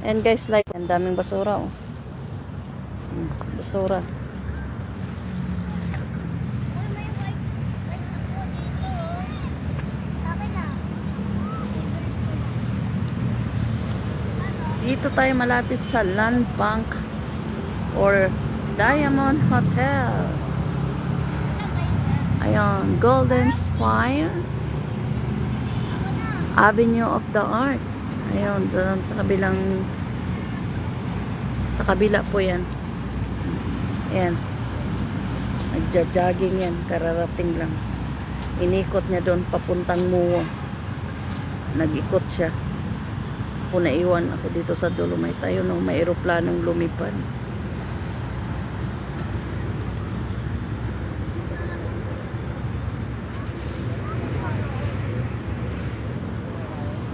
And guys, like, ang daming basura, oh. Hmm, basura. Dito tayo malapit sa Land Bank or Diamond Hotel. Ayan, Golden Spire. Avenue of the Art. Ayun, doon sa kabilang sa kabila po yan. Ayan. Nagja-jogging yan. Kararating lang. Inikot niya doon papuntang Muwa. Nag-ikot siya. Ako naiwan ako dito sa Dolomite. Ayun, no, may aeroplanong lumipad.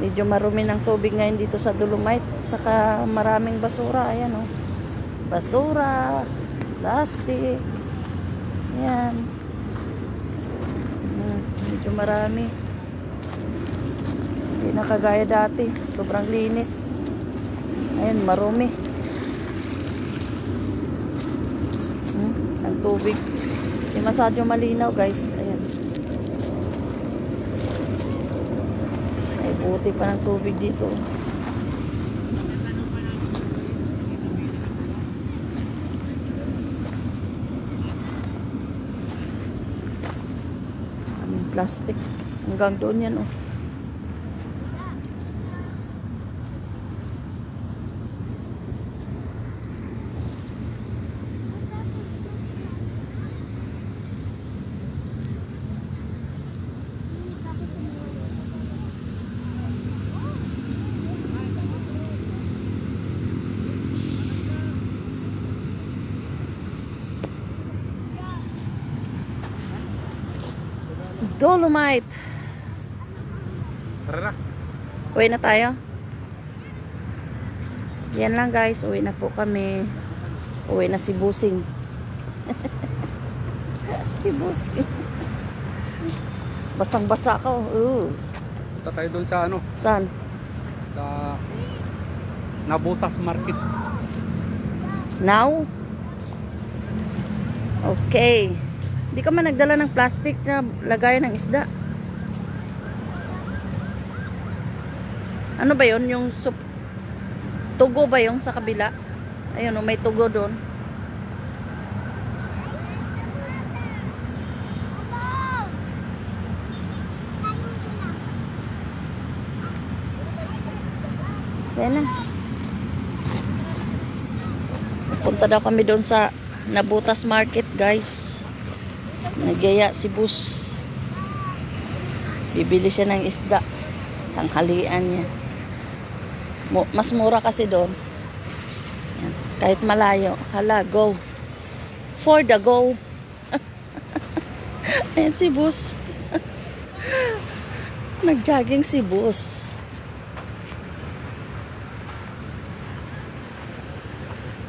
Medyo marumi ng tubig ngayon dito sa Dolomite. At saka maraming basura. Ayan, oh. Basura, plastic. Ayan. Hmm, medyo marami. Hindi na kagaya dati. Sobrang linis. Ayun, marumi. Hmm, ang tubig. Hindi masyado malinaw, guys. Ayan. Ay, buti pa ng tubig dito. Aming plastic. Hanggang doon yan, oh. Dolomite. Tara na. Uwi na tayo. Yan lang guys, uwi na po kami. Uwi na si Busing. si Busing. Basang-basa ko. Uh. Punta tayo doon sa ano, Saan? sa Nabutas Market. Now? Okay. Hindi ka man nagdala ng plastic na lagayan ng isda. Ano ba yon Yung sup... Tugo ba yung sa kabila? Ayun, oh, may tugo doon. Yan na. Punta daw kami doon sa Nabutas Market, guys. Nagyaya si Bus. Bibili siya ng isda. Tanghalian niya. Mas mura kasi doon. Yan. Kahit malayo. Hala, go. For the go. Ayan si Bus. Nag-jogging si Bus.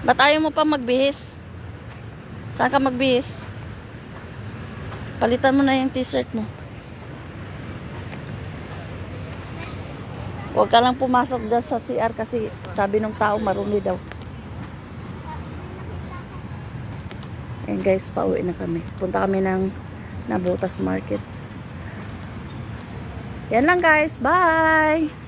Ba't ayaw mo pa magbihis? Saan ka magbihis? Palitan mo na yung t-shirt mo. Huwag ka lang pumasok dyan sa CR kasi sabi ng tao marumi daw. Ayan guys, pauwi na kami. Punta kami ng Nabutas Market. Yan lang guys. Bye!